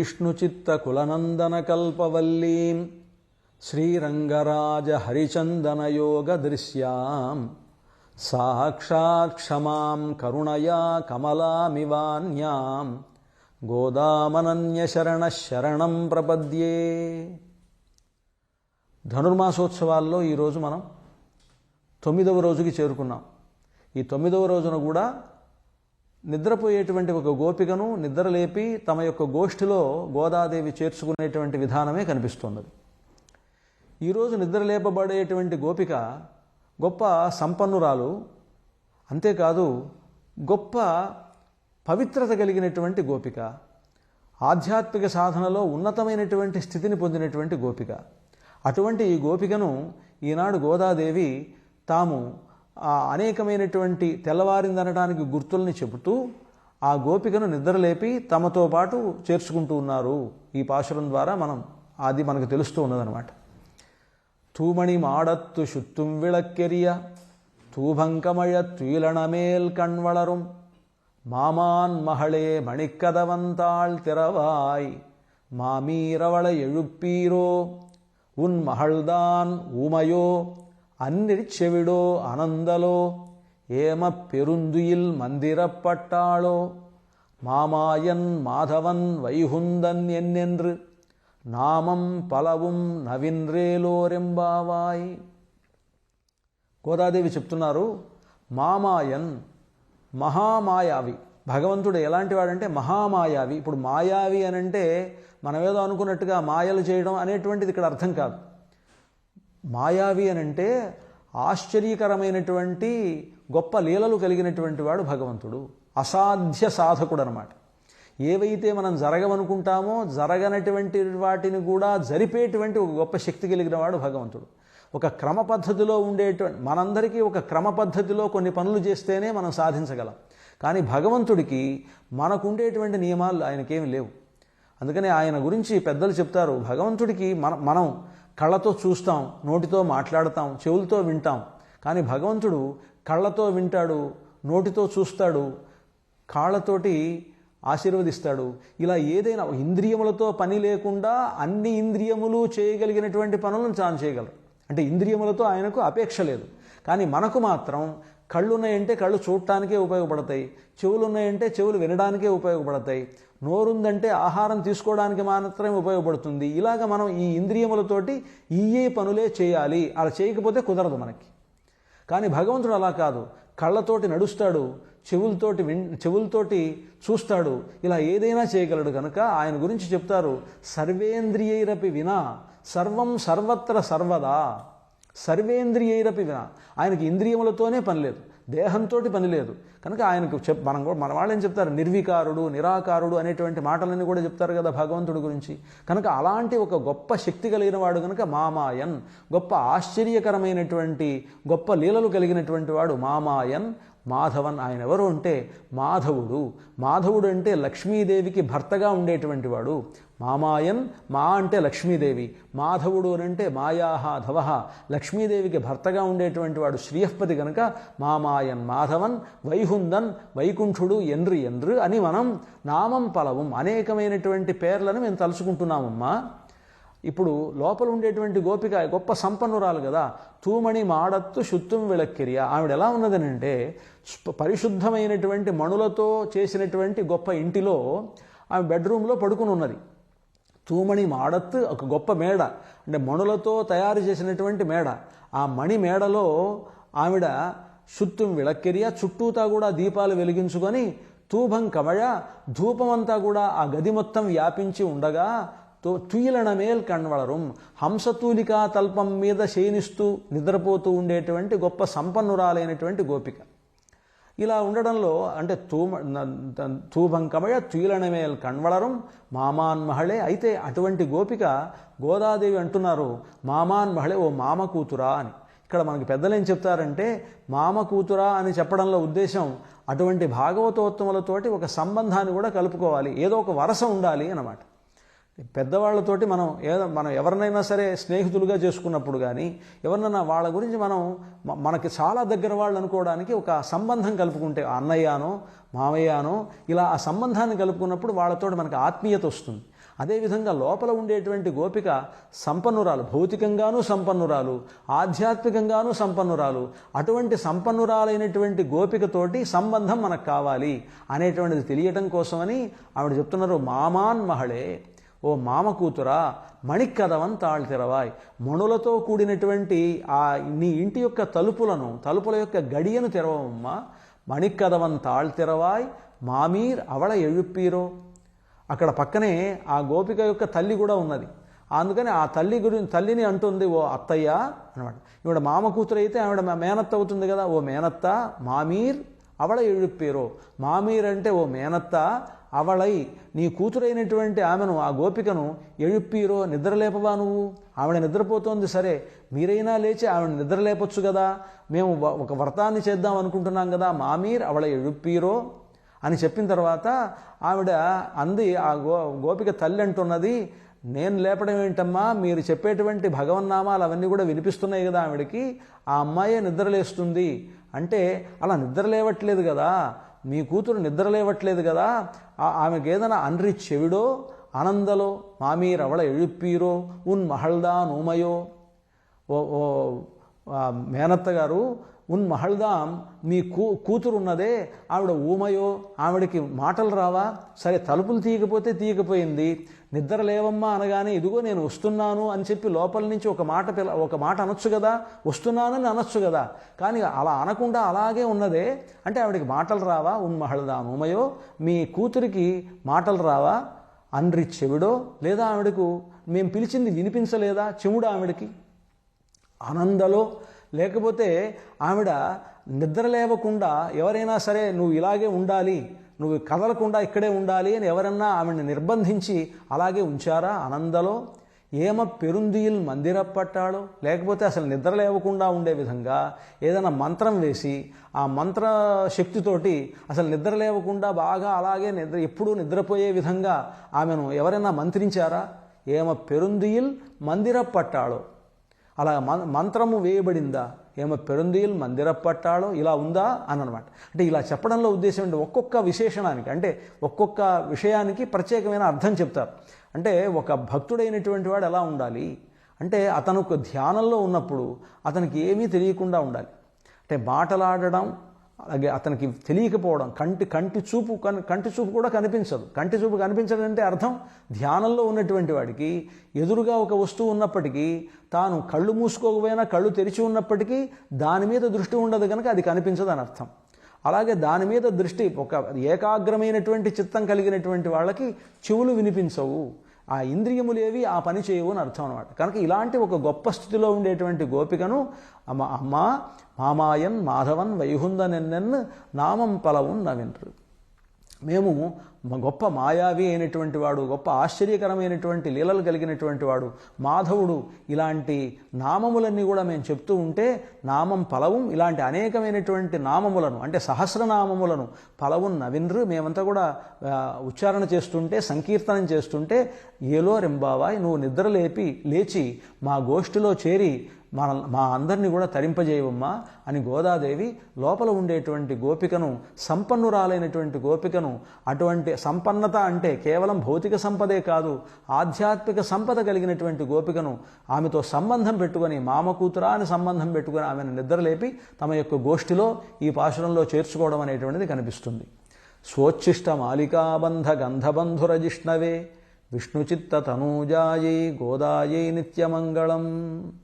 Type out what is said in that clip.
శ్రీవిష్ణుచిత్తకులనందనకల్పవల్లీం శ్రీరంగరాజహరిచन्दనయోగదృశ్యాం సాక్షాత్ క్షమాం కరుణయా కమలామివాన్యాం గోదామనన్యశరణ శరణం ప్రపద్యే. ధనుర్మాసోత్సవాల్లో ఈరోజు మనం తొమ్మిదవ రోజుకి చేరుకున్నాం. ఈ తొమ్మిదవ రోజున కూడా నిద్రపోయేటువంటి ఒక గోపికను నిద్రలేపి తమ యొక్క గోష్ఠిలో గోదాదేవి చేర్చుకునేటువంటి విధానమే కనిపిస్తున్నది. ఈరోజు నిద్రలేపబడేటువంటి గోపిక గొప్ప సంపన్నురాలు అంతేకాదు గొప్ప పవిత్రత కలిగినటువంటి గోపిక ఆధ్యాత్మిక సాధనలో ఉన్నతమైనటువంటి స్థితిని పొందినటువంటి గోపిక. అటువంటి ఈ గోపికను ఈనాడు గోదాదేవి తాము అనేకమైనటువంటి తెల్లవారిందనడానికి గుర్తుల్ని చెబుతూ ఆ గోపికను నిద్రలేపి తమతో పాటు చేర్చుకుంటూ ఉన్నారు ఈ పాశురం ద్వారా మనం అది మనకు తెలుస్తూ ఉన్నదనమాట தூமணி மாடத்து சுத்தும் விளக்கெரிய தூபங்கமழ துயிலணமேல் கண் வளரும் மாமான் மகளே மணிக்கதவந்தாள் திறவாய் மாமீரவள எழுப்பீரோ உன் மகள்தான் ஊமையோ அந்நிற் செவிடோ அனந்தலோ ஏமப் பெருந்துயில் மந்திரப்பட்டாளோ மாமாயன் மாதவன் வைகுந்தன் என்னென்று నామం పలవం నవిన్రేలోరెంబావాయ్ గోదాదేవి చెప్తున్నారు మామాయన్ మహామాయావి భగవంతుడు ఎలాంటి వాడంటే మహామాయావి ఇప్పుడు మాయావి అని అంటే మనమేదో అనుకున్నట్టుగా మాయలు చేయడం అనేటువంటిది ఇక్కడ అర్థం కాదు మాయావి అని అంటే ఆశ్చర్యకరమైనటువంటి గొప్ప లీలలు కలిగినటువంటి వాడు భగవంతుడు. అసాధ్య సాధకుడు అనమాట ఏవైతే మనం జరగమనుకుంటామో జరగనటువంటి వాటిని కూడా జరిపేటువంటి ఒక గొప్ప శక్తి కలిగిన వాడు భగవంతుడు. ఒక క్రమ పద్ధతిలో ఉండేటువంటి మనందరికీ ఒక క్రమ పద్ధతిలో కొన్ని పనులు చేస్తేనే మనం సాధించగలం. కానీ భగవంతుడికి మనకుండేటువంటి నియమాలు ఆయనకేమి లేవు. అందుకని ఆయన గురించి పెద్దలు చెప్తారు భగవంతుడికి మన మనం కళ్ళతో చూస్తాం నోటితో మాట్లాడతాం చెవులతో వింటాం. కానీ భగవంతుడు కళ్ళతో వింటాడు నోటితో చూస్తాడు కాళ్ళతోటి ఆశీర్వదిస్తాడు. ఇలా ఏదైనా ఇంద్రియములతో పని లేకుండా అన్ని ఇంద్రియములు చేయగలిగినటువంటి పనులను తాను చేయగలరు అంటే ఇంద్రియములతో ఆయనకు అపేక్ష లేదు. కానీ మనకు మాత్రం కళ్ళు ఉన్నాయంటే కళ్ళు చూడటానికే ఉపయోగపడతాయి చెవులు ఉన్నాయంటే చెవులు వినడానికే ఉపయోగపడతాయి. నోరుందంటే ఆహారం తీసుకోవడానికి మాత్రమే ఉపయోగపడుతుంది. ఇలాగ మనం ఈ ఇంద్రియములతోటి ఈ పనులే చేయాలి. అలా చేయకపోతే కుదరదు మనకి. కానీ భగవంతుడు అలా కాదు. కళ్ళతోటి నడుస్తాడు చెవులతోటి విన్ చెవులతోటి చూస్తాడు. ఇలా ఏదైనా చేయగలడు కనుక ఆయన గురించి చెప్తారు సర్వేంద్రియైరపి వినా సర్వం సర్వత్ర సర్వదా. సర్వేంద్రియైరపి వినా. ఆయనకి ఇంద్రియములతోనే పని లేదు. దేహంతో పని లేదు. కనుక ఆయనకు చెప్ మనం కూడా మన వాళ్ళు ఏం చెప్తారు? నిర్వికారుడు నిరాకారుడు అనేటువంటి మాటలన్నీ కూడా చెప్తారు కదా భగవంతుడి గురించి. కనుక అలాంటి ఒక గొప్ప శక్తి కలిగిన వాడు కనుక మామాయన్. గొప్ప ఆశ్చర్యకరమైనటువంటి గొప్ప లీలలు కలిగినటువంటి వాడు మామాయన్. మాధవన్ ఆయన ఎవరు అంటే మాధవుడు. మాధవుడు అంటే లక్ష్మీదేవికి భర్తగా ఉండేటువంటి వాడు. మామాయన్ మా అంటే లక్ష్మీదేవి మాధవుడు అని అంటే మాయాహ ధవహ. లక్ష్మీదేవికి భర్తగా ఉండేటువంటి వాడు శ్రీయపతి కనుక మామాయన్ మాధవన్ వైహుందన్ వైకుంఠుడు ఎండ్రు ఎండ్రు అని మనం నామం పలవం అనేకమైనటువంటి పేర్లను మేము తలుచుకుంటున్నామమ్మా. ఇప్పుడు లోపల ఉండేటువంటి గోపిక గొప్ప సంపన్నురాలు కదా. తూమణి మాడత్తు శుత్తుం విళక్కిరియ ఆవిడ ఎలా ఉన్నదనంటే పరిశుద్ధమైనటువంటి మణులతో చేసినటువంటి గొప్ప ఇంటిలో ఆమె బెడ్రూమ్లో పడుకుని ఉన్నది తూమణి మాడత్తు ఒక గొప్ప మేడ. అంటే మణులతో తయారు చేసినటువంటి మేడ. ఆ మణి మేడలో ఆవిడ సుత్తుం విళక్కిరియ చుట్టూతా కూడా దీపాలు వెలిగించుకొని తూభం కమయ ధూపమంతా కూడా ఆ గది మొత్తం వ్యాపించి ఉండగా తో తుయిలనమేల్ కణ్వళరం. హంసతూలికా తల్పం మీద శయనిస్తూ నిద్రపోతూ ఉండేటువంటి గొప్ప సంపన్నురాలైనటువంటి గోపిక. ఇలా ఉండడంలో అంటే తూమ తూభంకమయ తుయిలనమేల్ కణ్వళరం మామాన్ మహళే అయితే అటువంటి గోపిక గోదాదేవి అంటున్నారు మామాన్ మహళే ఓ మామ కూతురా అని. ఇక్కడ మనకి పెద్దలు ఏం చెప్తారంటే మామ కూతురా అని చెప్పడంలో ఉద్దేశం అటువంటి భాగవతోత్తములతోటి ఒక సంబంధాన్ని కూడా కలుపుకోవాలి. ఏదో ఒక వరస ఉండాలి అన్నమాట. పెద్దవాళ్ళతోటి మనం ఏదో మనం ఎవరినైనా సరే స్నేహితులుగా చేసుకున్నప్పుడు కానీ ఎవరినైనా వాళ్ళ గురించి మనం మనకి చాలా దగ్గర వాళ్ళు అనుకోవడానికి ఒక సంబంధం కలుపుకుంటే అన్నయ్యనో మామయ్యనో ఇలా ఆ సంబంధాన్ని కలుపుకున్నప్పుడు వాళ్ళతోటి మనకి ఆత్మీయత వస్తుంది. అదేవిధంగా లోపల ఉండేటువంటి గోపిక సంపన్నురాలు భౌతికంగానూ సంపన్నురాలు ఆధ్యాత్మికంగానూ సంపన్నురాలు అటువంటి సంపన్నురాలైనటువంటి గోపికతోటి సంబంధం మనకు కావాలి అనేటువంటిది తెలియటం కోసమని ఆవిడ చెప్తున్నారు మామాన్ మహళే ఓ మామ కూతురా మణిక్కదవన్ తాళ్తిరవాయ్ మణులతో కూడినటువంటి ఆ నీ ఇంటి యొక్క తలుపులను తలుపుల యొక్క గడియను తెరవమ్మా. మణిక్కదవన్ తెరవాయ్ మామీర్ అవళ ఎഴുప్పీరో అక్కడ పక్కనే ఆ గోపిక యొక్క తల్లి కూడా ఉన్నది. అందుకని ఆ తల్లి గురించి తల్లిని అంటుంది ఓ అత్తయ్య అనమాట ఇవిడ మామ కూతురు అయితే ఆవిడ మేనత్త అవుతుంది కదా. ఓ మేనత్త మామీర్ అవళ ఎഴുప్పీరో మామీర్ అంటే ఓ మేనత్త అవళై నీ కూతురైనటువంటి ఆమెను ఆ గోపికను ఎഴുప్పీరో నిద్రలేపవా నువ్వు? ఆవిడ నిద్రపోతోంది సరే. మీరైనా లేచి ఆవిడ నిద్రలేపొచ్చు కదా మేము ఒక వ్రతాన్ని చేద్దాం అనుకుంటున్నాం కదా మామీర్ అవళ ఎഴുప్పీరో అని చెప్పిన తర్వాత ఆవిడ అంది ఆ గో గోపిక తల్లి అంటున్నది నేను లేపడం ఏంటమ్మా? మీరు చెప్పేటువంటి భగవన్నామాలు అవన్నీ కూడా వినిపిస్తున్నాయి కదా ఆవిడకి. ఆ అమ్మాయే నిద్రలేస్తుంది. అంటే అలా నిద్రలేవట్లేదు కదా మీ కూతురు నిద్రలేవట్లేదు కదా ఆమెకు ఏదైనా అన్రి చెవిడో ఆనందలో మామీరవళ అవళ ఎഴുప్పీరో ఉన్ మహల్దా నూమయో. ఓ ఓ మేనత్త గారు ఉన్ మహల్దాం మీ కూ కూతురు ఉన్నదే ఆవిడ ఊమయో ఆవిడకి మాటలు రావా? సరే తలుపులు తీయకపోతే తీయకపోయింది. నిద్ర లేవమ్మా అనగానే ఇదిగో నేను వస్తున్నాను అని చెప్పి లోపల నుంచి ఒక మాట ఒక మాట అనొచ్చు కదా? వస్తున్నానని అనొచ్చు కదా? కానీ అలా అనకుండా అలాగే ఉన్నదే. అంటే ఆవిడకి మాటలు రావా? ఉన్ మహల్దాం ఊమయో మీ కూతురికి మాటలు రావా? అండ్రి చెవిడో లేదా ఆవిడకు మేము పిలిచింది వినిపించలేదా చెవుడు ఆవిడకి? ఆనందలో లేకపోతే ఆవిడ నిద్ర లేవకుండా ఎవరైనా సరే నువ్వు ఇలాగే ఉండాలి నువ్వు కదలకుండా ఇక్కడే ఉండాలి అని ఎవరన్నా ఆమెను నిర్బంధించి అలాగే ఉంచారా ఆనందలో? ఏమ పెరుందియిల్ మందిరప్పట్టాడో లేకపోతే అసలు నిద్ర లేవకుండా ఉండే విధంగా ఏదైనా మంత్రం వేసి ఆ మంత్ర శక్తితోటి అసలు నిద్ర లేవకుండా బాగా అలాగే నిద్ర ఎప్పుడూ నిద్రపోయే విధంగా ఆమెను ఎవరైనా మంత్రించారా? ఏమ పెరుందియిల్ మందిరప్పట్టాడో అలా మం- మంత్రము వేయబడిందా? ఏమో పెరుందీల్ మందిరప్పట్టాడో ఇలా ఉందా అని అనమాట అంటే ఇలా చెప్పడంలో ఉద్దేశం ఏంటి? ఒక్కొక్క విశేషణానికి అంటే ఒక్కొక్క విషయానికి ప్రత్యేకమైన అర్థం చెప్తారు. అంటే ఒక భక్తుడైనటువంటి వాడు ఎలా ఉండాలి? అంటే అతను ఒక ధ్యానంలో ఉన్నప్పుడు అతనికి ఏమీ తెలియకుండా ఉండాలి. అంటే మాటలాడడం అలాగే అతనికి తెలియకపోవడం కంటి కంటి చూపు కన్- కంటి చూపు కూడా కనిపించదు. కంటి చూపు కనిపించడం అంటే అర్థం ధ్యానంలో ఉన్నటువంటి వాడికి ఎదురుగా ఒక వస్తువు ఉన్నప్పటికీ తాను కళ్ళు మూసుకోకపోయినా కళ్ళు తెరిచి ఉన్నప్పటికీ దాని మీద దృష్టి ఉండదు కనుక అది కనిపించదు అని అర్థం. అలాగే దాని మీద దృష్టి ఒక ఏకాగ్రమైనటువంటి చిత్తం కలిగినటువంటి వాళ్ళకి చెవులు వినిపించవు. ఆ ఇంద్రియములేవి ఆ పని చేయవు అని అర్థం అనమాట కనుక ఇలాంటి ఒక గొప్ప స్థితిలో ఉండేటువంటి గోపికను అమ్మ అమ్మ మామాయన్ మాధవన్ వైహుందనెన్నెన్ నామం పలవున్ నవిన్రు మేము గొప్ప మాయావి అయినటువంటి వాడు గొప్ప ఆశ్చర్యకరమైనటువంటి లీలలు కలిగినటువంటి వాడు మాధవుడు. ఇలాంటి నామములన్నీ కూడా మేము చెప్తూ ఉంటే నామం పలవం ఇలాంటి అనేకమైనటువంటి నామములను అంటే సహస్రనామములను పలవున్ నవిన్రు మేమంతా కూడా ఉచ్చారణ చేస్తుంటే సంకీర్తనం చేస్తుంటే ఏలో రెంబావాయ్ నువ్వు నిద్రలేపి లేచి మా గోష్ఠిలో చేరి మన మా అందరినీ కూడా తరింపజేయవమ్మా అని గోదాదేవి లోపల ఉండేటువంటి గోపికను సంపన్నురాలైనటువంటి గోపికను అటువంటి సంపన్నత అంటే కేవలం భౌతిక సంపదే కాదు ఆధ్యాత్మిక సంపద కలిగినటువంటి గోపికను ఆమెతో సంబంధం పెట్టుకొని మామ కూతురా అని సంబంధం పెట్టుకొని ఆమెను నిద్రలేపి తమ యొక్క గోష్ఠిలో ఈ పాశురంలో చేర్చుకోవడం అనేటువంటిది కనిపిస్తుంది. స్వోచ్ఛిష్ట మాలికాబంధ గంధబంధురజిష్ణవే విష్ణుచిత్త తనూజాయై గోదాయై నిత్యమంగళం.